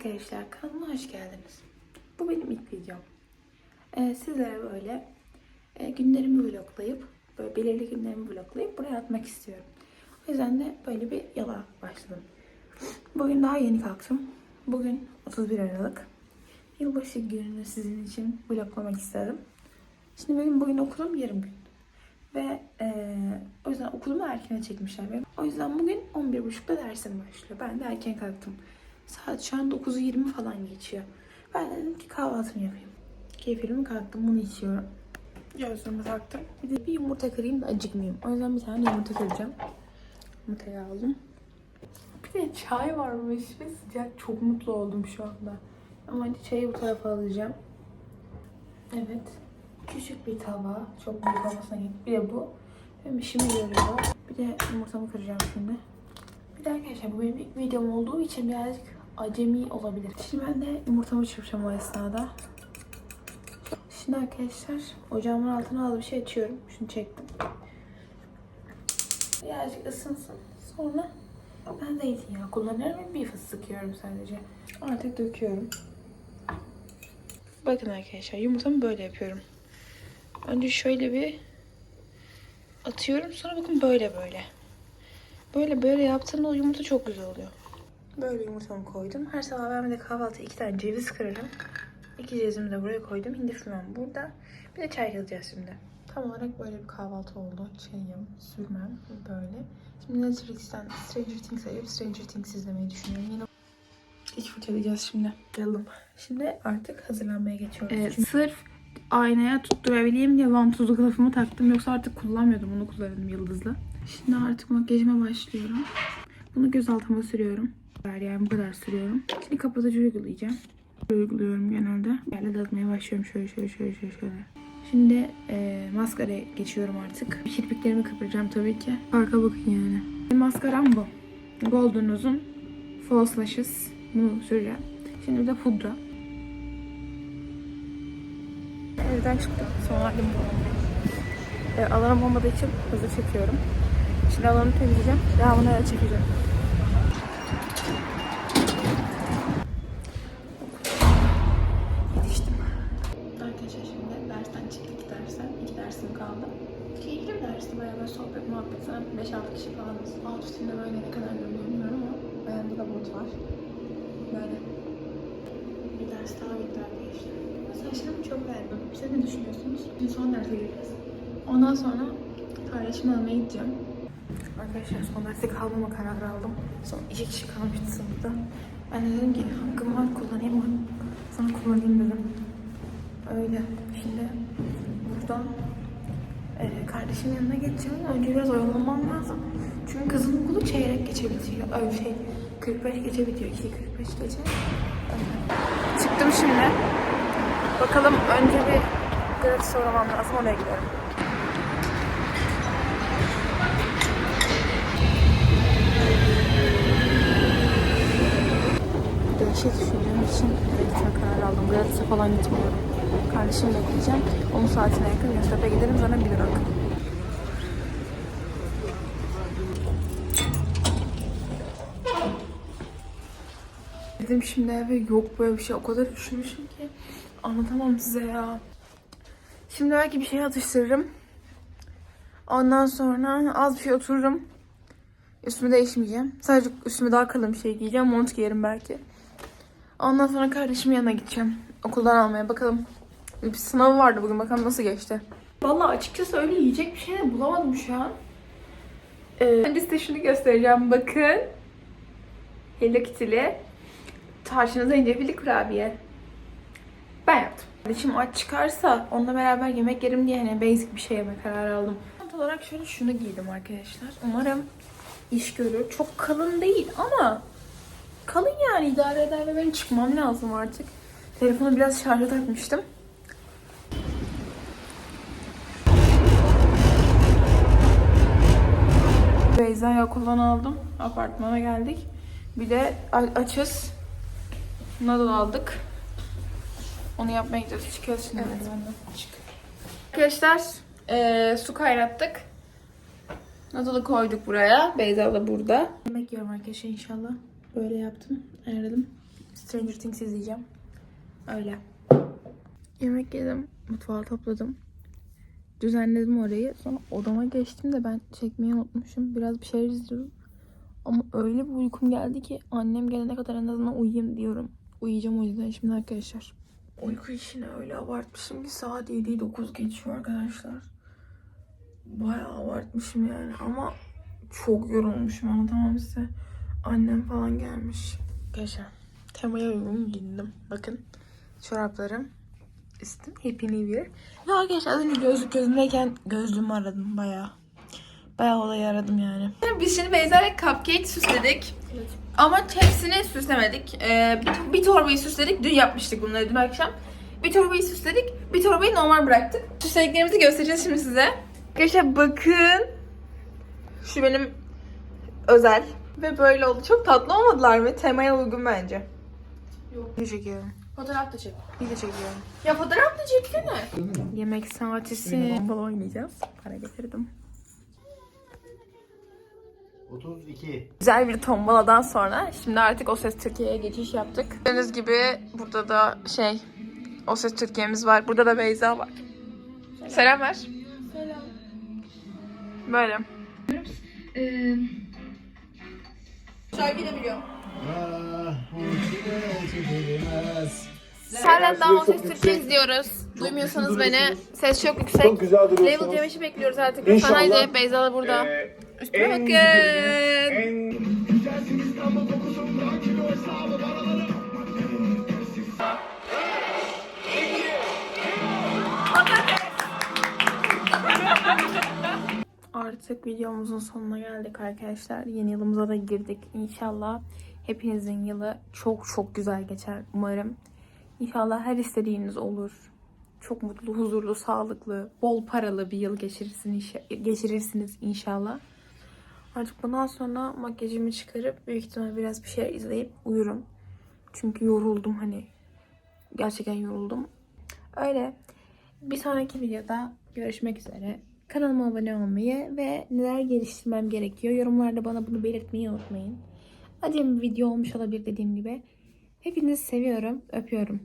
arkadaşlar kanalıma hoş geldiniz. Bu benim ilk videom. Ee, sizlere böyle e, günlerimi vloglayıp, böyle belirli günlerimi vloglayıp buraya atmak istiyorum. O yüzden de böyle bir yola başladım. Bugün daha yeni kalktım. Bugün 31 Aralık. Yılbaşı gününü sizin için vloglamak istedim. Şimdi benim bugün okulum yarım gün. Ve e, o yüzden okulumu erkene çekmişler benim. O yüzden bugün 11.30'da dersim başlıyor. Ben de erken kalktım. Saat şu an 9'u 20 falan geçiyor. Ben de dedim ki kahvaltımı yapayım. Keyfirimi kalktım bunu içiyorum. Gözlüğümü taktım. Bir de bir yumurta kırayım da acıkmayayım. O yüzden bir tane yumurta kıracağım. Yumurtayı aldım. Bir de çay varmış ve sıcak. Çok mutlu oldum şu anda. Ama hadi çayı bu tarafa alacağım. Evet. Küçük bir tava. Çok büyük olmasına gerek. Bir de bu. Benim işimi görüyor. Bir de yumurtamı kıracağım şimdi. Bir de arkadaşlar bu benim ilk videom olduğu için birazcık acemi olabilir. Şimdi ben de yumurtamı çırpacağım o esnada. Şimdi arkadaşlar ocağımın altına alıp bir şey açıyorum. Şunu çektim. Birazcık ısınsın. Sonra ben zeytinyağı kullanıyorum ve bir fıstık yiyorum sadece. Artık döküyorum. Bakın arkadaşlar yumurtamı böyle yapıyorum. Önce şöyle bir atıyorum. Sonra bakın böyle böyle. Böyle böyle yaptığımda yumurta çok güzel oluyor. Böyle yumurtamı koydum. Her sabah ben de kahvaltıya iki tane ceviz kırarım. İki cevizimi de buraya koydum. Hindi fümem burada. Bir de çay alacağız şimdi. Tam olarak böyle bir kahvaltı oldu. Çayım, sürmem böyle. Şimdi Netflix'ten Stranger Things ayıp Stranger Things izlemeyi düşünüyorum. Yine hiç fırçalayacağız şimdi. Geldim. Şimdi artık hazırlanmaya geçiyoruz. Evet, sırf aynaya tutturabileyim diye vantuzlu kılıfımı taktım. Yoksa artık kullanmıyordum. Bunu kullanıyordum yıldızla. Şimdi artık makyajıma başlıyorum. Bunu göz altıma sürüyorum. Yani bu kadar sürüyorum. Şimdi kapatıcı uygulayacağım. Uyguluyorum genelde. Yerle dağıtmaya başlıyorum. Şöyle şöyle şöyle şöyle şöyle. Şimdi e, maskara geçiyorum artık. Kirpiklerimi kıpıracağım tabii ki. Farka bakın yani. Maskaram bu. Golden uzun. False Lashes. Bunu süreceğim. Şimdi de pudra. Evden çıktım. Son halim bu. E, alanım olmadığı için hızlı çekiyorum. Şimdi alanı temizleyeceğim. Devamını çekeceğim. Yetiştim. Arkadaşlar şimdi dersten çıktık iki dersten. İki dersim kaldı. Keyifli bir dersti. Bayağı böyle sohbet muhabbet. Sana 5-6 kişi falanız. Alt üstünde böyle ne kadar bilmiyorum ama ayağımda da bot var. Böyle. Bir ders daha bitti arkadaşlar. Saçlarımı çok beğendim. Siz ne düşünüyorsunuz? Şimdi son derse gireceğiz. Ondan sonra kardeşimi almaya gideceğim. Arkadaşlar son derste kalmama karar aldım. Son iki kişi kalmış sınıfta. Ben de dedim ki hakkım var kullanayım mı? Sana kullanayım dedim. Öyle. Şimdi buradan e, kardeşimin yanına geçeceğim. Önce biraz oyalanmam lazım. Çünkü kızın okulu çeyrek geçe bitiyor. Öyle şey 45 geçe bitiyor. 2.45 geçe. Öyle. Çıktım şimdi. Bakalım önce bir gratis uğramam lazım. Oraya gidelim. Değişik düşündüğüm için gitme karar aldım. Gratis'e falan gitmiyorum. Kardeşimle gideceğim. Onun saatine yakın Göztepe giderim. Sonra bir durak. Dedim şimdi eve yok böyle bir şey. O kadar üşümüşüm ki. Anlatamam size ya. Şimdi belki bir şey atıştırırım. Ondan sonra az bir şey otururum. Üstümü değişmeyeceğim. Sadece üstüme daha kalın bir şey giyeceğim. Mont giyerim belki. Ondan sonra kardeşimin yanına gideceğim. Okuldan almaya bakalım. Bir sınavı vardı bugün. Bakalım nasıl geçti. Vallahi açıkçası öyle yiyecek bir şey de bulamadım şu an. Ee, önce size şunu göstereceğim. Bakın. Hello Kitty'li. Tarçınlı zencefilli kurabiye. Ben yaptım. Kardeşim aç çıkarsa onunla beraber yemek yerim diye hani basic bir şey yeme kararı aldım. Kont olarak şöyle şunu giydim arkadaşlar. Umarım iş görür. Çok kalın değil ama kalın yani idare eder ve benim çıkmam lazım artık. Telefonu biraz şarja takmıştım. Beyza'yı okuldan aldım. Apartmana geldik. Bir de açız. Noodle aldık. Onu yapmaya gidiyoruz. Çıkıyoruz şimdi. merdivenden. Çık. Arkadaşlar eee, su kaynattık. Noodle'ı koyduk buraya. Beyza da burada. Yemek yiyorum arkadaşlar inşallah. Böyle yaptım. Ayarladım. Stranger Things izleyeceğim. Öyle. Yemek yedim. Mutfağı topladım. Düzenledim orayı. Sonra odama geçtim de ben çekmeyi unutmuşum. Biraz bir şeyler izliyorum. Ama öyle bir uykum geldi ki annem gelene kadar en azından uyuyayım diyorum. Uyuyacağım o yüzden şimdi arkadaşlar. Uyku işini öyle abartmışım ki saat 7'yi 9 geçiyor arkadaşlar. Bayağı abartmışım yani ama çok yorulmuşum anlatamam size. Annem falan gelmiş. Arkadaşlar temaya uygun giyindim. Bakın çoraplarım. Üstüm Happy New Year. Ya arkadaşlar az önce gözlük gözümdeyken gözlüğümü aradım bayağı. Bayağı olayı aradım yani. Biz şimdi Beyza'yla cupcake süsledik. Ama hepsini süslemedik. Ee, bir, bir torbayı süsledik. Dün yapmıştık bunları dün akşam. Bir torbayı süsledik. Bir torbayı normal bıraktık. Süslediklerimizi göstereceğiz şimdi size. Arkadaşlar bakın. Şu benim özel. Ve böyle oldu. Çok tatlı olmadılar mı? Temaya uygun bence. Bir çekiyorum. Fotoğraf da çek. Bir de çekiyorum. Ya fotoğraf da çeksene. Yemek saatisi. Bombal oynayacağız. Para getirdim. 32. Güzel bir tombaladan sonra şimdi artık O Ses Türkiye'ye geçiş yaptık. Gördüğünüz gibi burada da şey O Ses Türkiye'miz var. Burada da Beyza var. Selam ver. Selam. Böyle. Şarkıyı da biliyorum. Ah. Senden O Ses Türkiye izliyoruz. Duymuyorsanız beni. Ses çok yüksek. Çok güzel Level. Cemiş'i bekliyoruz artık. İnşallah. Haydi. Beyza da burada. Ee, en bakın. en Artık videomuzun sonuna geldik arkadaşlar. Yeni yılımıza da girdik. İnşallah hepinizin yılı çok çok güzel geçer umarım. İnşallah her istediğiniz olur. Çok mutlu, huzurlu, sağlıklı, bol paralı bir yıl geçirirsiniz inşallah. Artık bundan sonra makyajımı çıkarıp büyük ihtimal biraz bir şey izleyip uyurum. Çünkü yoruldum hani. Gerçekten yoruldum. Öyle. Bir sonraki videoda görüşmek üzere. Kanalıma abone olmayı ve neler geliştirmem gerekiyor yorumlarda bana bunu belirtmeyi unutmayın. Acemi bir video olmuş olabilir dediğim gibi. Hepinizi seviyorum, öpüyorum.